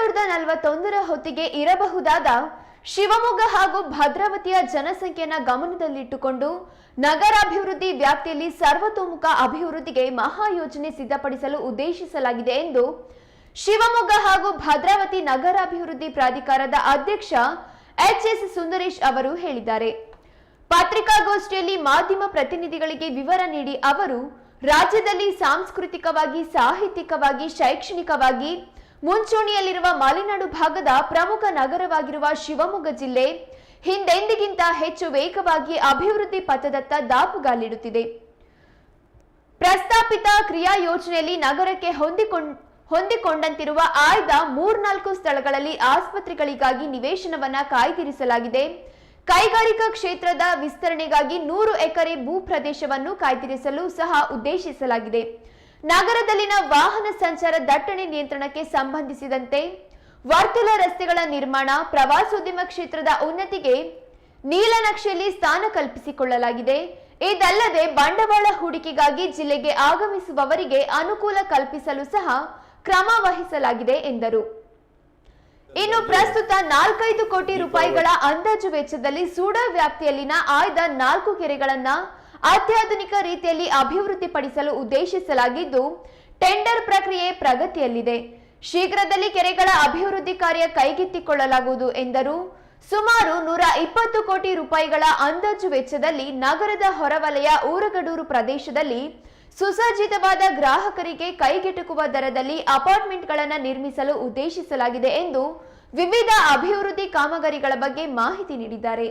ಸಾವಿರದ ನಲವತ್ತೊಂದರ ಹೊತ್ತಿಗೆ ಇರಬಹುದಾದ ಶಿವಮೊಗ್ಗ ಹಾಗೂ ಭದ್ರಾವತಿಯ ಜನಸಂಖ್ಯೆಯನ್ನು ಗಮನದಲ್ಲಿಟ್ಟುಕೊಂಡು ನಗರಾಭಿವೃದ್ಧಿ ವ್ಯಾಪ್ತಿಯಲ್ಲಿ ಸರ್ವತೋಮುಖ ಅಭಿವೃದ್ಧಿಗೆ ಮಹಾಯೋಜನೆ ಸಿದ್ಧಪಡಿಸಲು ಉದ್ದೇಶಿಸಲಾಗಿದೆ ಎಂದು ಶಿವಮೊಗ್ಗ ಹಾಗೂ ಭದ್ರಾವತಿ ನಗರಾಭಿವೃದ್ಧಿ ಪ್ರಾಧಿಕಾರದ ಅಧ್ಯಕ್ಷ ಎಚ್ ಎಸ್ ಸುಂದರೇಶ್ ಅವರು ಹೇಳಿದ್ದಾರೆ. ಪತ್ರಿಕಾಗೋಷ್ಠಿಯಲ್ಲಿ ಮಾಧ್ಯಮ ಪ್ರತಿನಿಧಿಗಳಿಗೆ ವಿವರ ನೀಡಿ ಅವರು, ರಾಜ್ಯದಲ್ಲಿ ಸಾಂಸ್ಕೃತಿಕವಾಗಿ, ಸಾಹಿತ್ಯಿಕವಾಗಿ, ಶೈಕ್ಷಣಿಕವಾಗಿ ಮುಂಚೂಣಿಯಲ್ಲಿರುವ ಮಲೆನಾಡು ಭಾಗದ ಪ್ರಮುಖ ನಗರವಾಗಿರುವ ಶಿವಮೊಗ್ಗ ಜಿಲ್ಲೆ ಹಿಂದೆಂದಿಗಿಂತ ಹೆಚ್ಚು ವೇಗವಾಗಿ ಅಭಿವೃದ್ಧಿ ಪಥದತ್ತ ದಾಪುಗಾಲಿಡುತ್ತಿದೆ. ಪ್ರಸ್ತಾಪಿತ ಕ್ರಿಯಾ ಯೋಜನೆಯಲ್ಲಿ ನಗರಕ್ಕೆ ಹೊಂದಿಕೊಂಡ್ ಹೊಂದಿಕೊಂಡಂತಿರುವ ಆಯ್ದ ಮೂರ್ನಾಲ್ಕು ಸ್ಥಳಗಳಲ್ಲಿ ಆಸ್ಪತ್ರೆಗಳಿಗಾಗಿ ನಿವೇಶನವನ್ನ ಕಾಯ್ದಿರಿಸಲಾಗಿದೆ. ಕೈಗಾರಿಕಾ ಕ್ಷೇತ್ರದ ವಿಸ್ತರಣೆಗಾಗಿ ನೂರು ಎಕರೆ ಭೂ ಪ್ರದೇಶವನ್ನು ಕಾಯ್ದಿರಿಸಲು ಸಹ ಉದ್ದೇಶಿಸಲಾಗಿದೆ. ನಗರದಲ್ಲಿನ ವಾಹನ ಸಂಚಾರ ದಟ್ಟಣೆ ನಿಯಂತ್ರಣಕ್ಕೆ ಸಂಬಂಧಿಸಿದಂತೆ ವರ್ತುಲ ರಸ್ತೆಗಳ ನಿರ್ಮಾಣ ಪ್ರವಾಸೋದ್ಯಮ ಕ್ಷೇತ್ರದ ಉನ್ನತಿಗೆ ನೀಲನಕ್ಷೆಯಲ್ಲಿ ಸ್ಥಾನ ಕಲ್ಪಿಸಿಕೊಳ್ಳಲಾಗಿದೆ. ಇದಲ್ಲದೆ ಬಂಡವಾಳ ಹೂಡಿಕೆಗಾಗಿ ಜಿಲ್ಲೆಗೆ ಆಗಮಿಸುವವರಿಗೆ ಅನುಕೂಲ ಕಲ್ಪಿಸಲು ಸಹ ಕ್ರಮ ವಹಿಸಲಾಗಿದೆ ಎಂದರು. ಇನ್ನು ಪ್ರಸ್ತುತ ನಾಲ್ಕೈದು ಕೋಟಿ ರೂಪಾಯಿಗಳ ಅಂದಾಜು ವೆಚ್ಚದಲ್ಲಿ ಸೂಡಾ ವ್ಯಾಪ್ತಿಯಲ್ಲಿನ ಆಯ್ದ ನಾಲ್ಕು ಕೆರೆಗಳನ್ನ ಅತ್ಯಾಧುನಿಕ ರೀತಿಯಲ್ಲಿ ಅಭಿವೃದ್ಧಿಪಡಿಸಲು ಉದ್ದೇಶಿಸಲಾಗಿದ್ದು, ಟೆಂಡರ್ ಪ್ರಕ್ರಿಯೆ ಪ್ರಗತಿಯಲ್ಲಿದೆ. ಶೀಘ್ರದಲ್ಲಿ ಕೆರೆಗಳ ಅಭಿವೃದ್ಧಿ ಕಾರ್ಯ ಕೈಗೆತ್ತಿಕೊಳ್ಳಲಾಗುವುದು ಎಂದರು. ಸುಮಾರು ನೂರ ಇಪ್ಪತ್ತು ಕೋಟಿ ರೂಪಾಯಿಗಳ ಅಂದಾಜು ವೆಚ್ಚದಲ್ಲಿ ನಗರದ ಹೊರವಲಯ ಊರಗಡೂರು ಪ್ರದೇಶದಲ್ಲಿ ಸುಸಜ್ಜಿತವಾದ ಗ್ರಾಹಕರಿಗೆ ಕೈಗೆಟುಕುವ ದರದಲ್ಲಿ ಅಪಾರ್ಟ್ಮೆಂಟ್ಗಳನ್ನು ನಿರ್ಮಿಸಲು ಉದ್ದೇಶಿಸಲಾಗಿದೆ ಎಂದು ವಿವಿಧ ಅಭಿವೃದ್ಧಿ ಕಾಮಗಾರಿಗಳ ಬಗ್ಗೆ ಮಾಹಿತಿ ನೀಡಿದ್ದಾರೆ.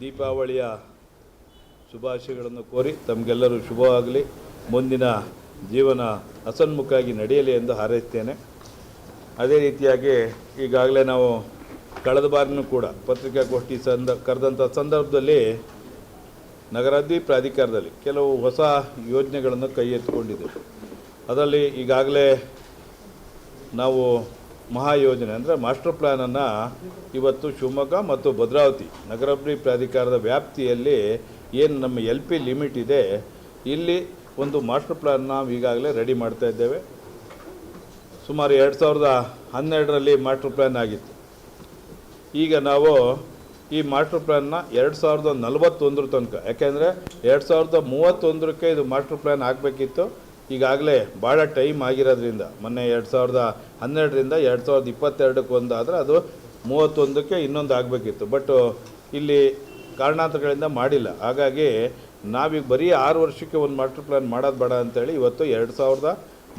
ದೀಪಾವಳಿಯ ಶುಭಾಶಯಗಳನ್ನು ಕೋರಿ ತಮಗೆಲ್ಲರೂ ಶುಭವಾಗಲಿ. ಮುಂದಿನ ಜೀವನ ಹಸನ್ಮುಖವಾಗಿ ನಡೆಯಲಿ ಎಂದು ಹಾರೈಸ್ತೇನೆ. ಅದೇ ರೀತಿಯಾಗಿ ಈಗಾಗಲೇ ನಾವು ಕಳೆದ ಬಾರಿನೂ ಕೂಡ ಪತ್ರಿಕಾಗೋಷ್ಠಿ ಸಂದ, ಕರೆದಂಥ ಸಂದರ್ಭದಲ್ಲಿ ನಗರಾದ್ವಿ ಪ್ರಾಧಿಕಾರದಲ್ಲಿ ಕೆಲವು ಹೊಸ ಯೋಜನೆಗಳನ್ನು ಕೈ ಎತ್ತಿಕೊಂಡಿದ್ದೆವು ಅದರಲ್ಲಿ ಈಗಾಗಲೇ ನಾವು ಮಹಾಯೋಜನೆ ಅಂದರೆ ಮಾಸ್ಟರ್ ಪ್ಲ್ಯಾನನ್ನು ಇವತ್ತು ಶಿವಮೊಗ್ಗ ಮತ್ತು ಭದ್ರಾವತಿ ನಗರಾಭಿವೃದ್ಧಿ ಪ್ರಾಧಿಕಾರದ ವ್ಯಾಪ್ತಿಯಲ್ಲಿ ಏನು ನಮ್ಮ ಎಲ್ ಪಿ ಲಿಮಿಟ್ ಇದೆ, ಇಲ್ಲಿ ಒಂದು ಮಾಸ್ಟರ್ ಪ್ಲ್ಯಾನ್ ನಾವು ಈಗಾಗಲೇ ರೆಡಿ ಮಾಡ್ತಾ ಇದ್ದೇವೆ. ಸುಮಾರು ಎರಡು ಸಾವಿರದ ಹನ್ನೆರಡರಲ್ಲಿ ಮಾಸ್ಟರ್ ಪ್ಲ್ಯಾನ್ ಆಗಿತ್ತು. ಈಗ ನಾವು ಈ ಮಾಸ್ಟರ್ ಪ್ಲ್ಯಾನ್ನ ಎರಡು ಸಾವಿರದ ನಲವತ್ತೊಂದರ ತನಕ, ಯಾಕೆಂದರೆ ಎರಡು ಸಾವಿರದ ಮೂವತ್ತೊಂದರಕ್ಕೆ ಇದು ಮಾಸ್ಟರ್ ಪ್ಲ್ಯಾನ್ ಆಗಬೇಕಿತ್ತು. ಈಗಾಗಲೇ ಭಾಳ ಟೈಮ್ ಆಗಿರೋದ್ರಿಂದ, ಮೊನ್ನೆ ಎರಡು ಸಾವಿರದ ಹನ್ನೆರಡರಿಂದ ಎರಡು ಸಾವಿರದ ಇಪ್ಪತ್ತೆರಡಕ್ಕೆ ಒಂದಾದರೆ ಅದು ಮೂವತ್ತೊಂದಕ್ಕೆ ಇನ್ನೊಂದು ಆಗಬೇಕಿತ್ತು. ಬಟ್ ಇಲ್ಲಿ ಕಾರಣಾಂತರಗಳಿಂದ ಮಾಡಿಲ್ಲ. ಹಾಗಾಗಿ ನಾವೀಗ ಬರೀ ಆರು ವರ್ಷಕ್ಕೆ ಒಂದು ಮಾಸ್ಟರ್ ಪ್ಲ್ಯಾನ್ ಮಾಡೋದು ಬೇಡ ಅಂತೇಳಿ ಇವತ್ತು ಎರಡು ಸಾವಿರದ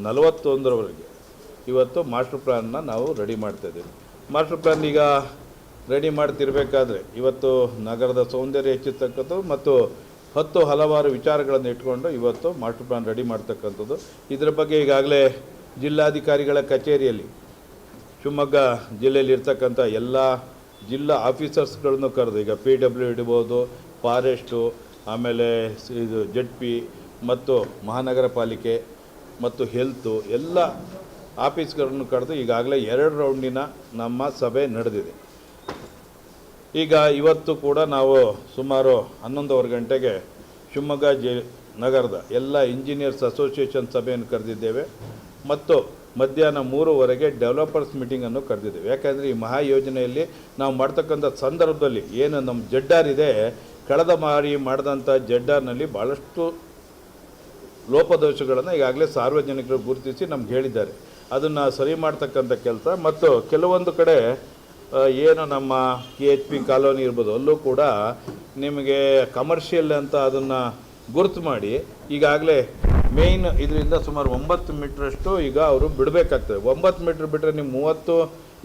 ನಲವತ್ತೊಂದರವರೆಗೆ ಇವತ್ತು ಮಾಸ್ಟರ್ ಪ್ಲ್ಯಾನ್ನ ನಾವು ರೆಡಿ ಮಾಡ್ತಾಯಿದ್ದೀವಿ ಮಾಸ್ಟರ್ ಪ್ಲ್ಯಾನ್ ಈಗ ರೆಡಿ ಮಾಡ್ತಿರ್ಬೇಕಾದ್ರೆ ಇವತ್ತು ನಗರದ ಸೌಂದರ್ಯ ಹೆಚ್ಚಿರ್ತಕ್ಕಂಥದ್ದು ಮತ್ತು ಹತ್ತು ಹಲವಾರು ವಿಚಾರಗಳನ್ನು ಇಟ್ಕೊಂಡು ಇವತ್ತು ಮಾಸ್ಟರ್ ಪ್ಲಾನ್ ರೆಡಿ ಮಾಡ್ತಕ್ಕಂಥದ್ದು. ಇದರ ಬಗ್ಗೆ ಈಗಾಗಲೇ ಜಿಲ್ಲಾಧಿಕಾರಿಗಳ ಕಚೇರಿಯಲ್ಲಿ, ಶಿವಮೊಗ್ಗ ಜಿಲ್ಲೆಯಲ್ಲಿ ಇರ್ತಕ್ಕಂಥ ಎಲ್ಲ ಜಿಲ್ಲಾ ಆಫೀಸರ್ಸ್ಗಳನ್ನು ಕರೆದು, ಈಗ ಪಿ ಡಬ್ಲ್ಯೂ ಇಡ್ಬೋದು, ಫಾರೆಸ್ಟು, ಆಮೇಲೆ ಇದು ಜೆಡ್ ಪಿ ಮತ್ತು ಮಹಾನಗರ ಪಾಲಿಕೆ ಮತ್ತು ಹೆಲ್ತು, ಎಲ್ಲ ಆಫೀಸ್ಗಳನ್ನು ಕರೆದು ಈಗಾಗಲೇ ಎರಡು ರೌಂಡಿನ ನಮ್ಮ ಸಭೆ ನಡೆದಿದೆ. ಈಗ ಇವತ್ತು ಕೂಡ ನಾವು ಸುಮಾರು ಹನ್ನೊಂದುವರೆ ಗಂಟೆಗೆ ಶಿವಮೊಗ್ಗ ಜಿ ನಗರದ ಎಲ್ಲ ಇಂಜಿನಿಯರ್ಸ್ ಅಸೋಸಿಯೇಷನ್ ಸಭೆಯನ್ನು ಕರೆದಿದ್ದೇವೆ ಮತ್ತು ಮಧ್ಯಾಹ್ನ ಮೂರುವರೆಗೆ ಡೆವಲಪರ್ಸ್ ಮೀಟಿಂಗನ್ನು ಕರೆದಿದ್ದೇವೆ. ಯಾಕೆಂದರೆ ಈ ಮಹಾ ಯೋಜನೆಯಲ್ಲಿ ನಾವು ಮಾಡ್ತಕ್ಕಂಥ ಸಂದರ್ಭದಲ್ಲಿ ಏನು ನಮ್ಮ ಜಡ್ಡಾರ್ ಇದೆ, ಕಳೆದ ಬಾರಿ ಮಾಡಿದಂಥ ಜಡ್ಡಾರ್ನಲ್ಲಿ ಭಾಳಷ್ಟು ಲೋಪದೋಷಗಳನ್ನು ಈಗಾಗಲೇ ಸಾರ್ವಜನಿಕರು ಗುರುತಿಸಿ ನಮ್ಗೆ ಹೇಳಿದ್ದಾರೆ. ಅದನ್ನು ಸರಿ ಮಾಡ್ತಕ್ಕಂಥ ಕೆಲಸ. ಮತ್ತು ಕೆಲವೊಂದು ಕಡೆ ಏನು ನಮ್ಮ ಕೆ ಎಚ್ ಪಿ ಕಾಲೋನಿ ಇರ್ಬೋದು, ಅಲ್ಲೂ ಕೂಡ ನಿಮಗೆ ಕಮರ್ಷಿಯಲ್ ಅಂತ ಅದನ್ನು ಗುರುತು ಮಾಡಿ, ಈಗಾಗಲೇ ಮೇಯ್ನ್ ಇದರಿಂದ ಸುಮಾರು ಒಂಬತ್ತು ಮೀಟ್ರಷ್ಟು ಈಗ ಅವರು ಬಿಡಬೇಕಾಗ್ತದೆ. ಒಂಬತ್ತು ಮೀಟ್ರ್ ಬಿಟ್ಟರೆ ನಿಮ್ಮ ಮೂವತ್ತು,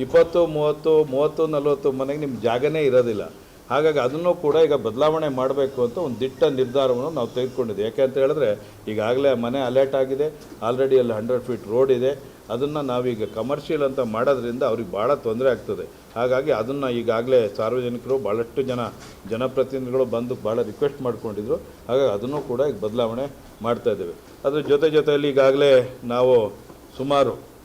ಇಪ್ಪತ್ತು, ಮೂವತ್ತು ಮೂವತ್ತು, ನಲ್ವತ್ತು ಮನೆಗೆ ನಿಮ್ಮ ಜಾಗನೇ ಇರೋದಿಲ್ಲ. ಹಾಗಾಗಿ ಅದನ್ನು ಕೂಡ ಈಗ ಬದಲಾವಣೆ ಮಾಡಬೇಕು ಅಂತ ಒಂದು ದಿಟ್ಟ ನಿರ್ಧಾರವನ್ನು ನಾವು ತೆಗೆದುಕೊಂಡಿದ್ದೀವಿ ಯಾಕೆ ಅಂತ ಹೇಳಿದ್ರೆ, ಈಗಾಗಲೇ ಮನೆ ಅಲರ್ಟ್ ಆಗಿದೆ ಆಲ್ರೆಡಿ ಅಲ್ಲಿ ಹಂಡ್ರೆಡ್ ಫೀಟ್ ರೋಡ್ ಇದೆ. ಅದನ್ನು ನಾವೀಗ ಕಮರ್ಷಿಯಲ್ ಅಂತ ಮಾಡೋದ್ರಿಂದ ಅವ್ರಿಗೆ ಭಾಳ ತೊಂದರೆ ಆಗ್ತದೆ. ಹಾಗಾಗಿ ಅದನ್ನು ಈಗಾಗಲೇ ಸಾರ್ವಜನಿಕರು ಭಾಳಷ್ಟು ಜನ ಜನಪ್ರತಿನಿಧಿಗಳು ಬಂದು ಭಾಳ ರಿಕ್ವೆಸ್ಟ್ ಮಾಡ್ಕೊಂಡಿದ್ರು. ಹಾಗಾಗಿ ಅದನ್ನು ಕೂಡ ಈಗ ಬದಲಾವಣೆ ಮಾಡ್ತಾ ಇದ್ದೇವೆ. ಅದ್ರ ಜೊತೆ ಜೊತೆಯಲ್ಲಿ ಈಗಾಗಲೇ ನಾವು ಸುಮಾರು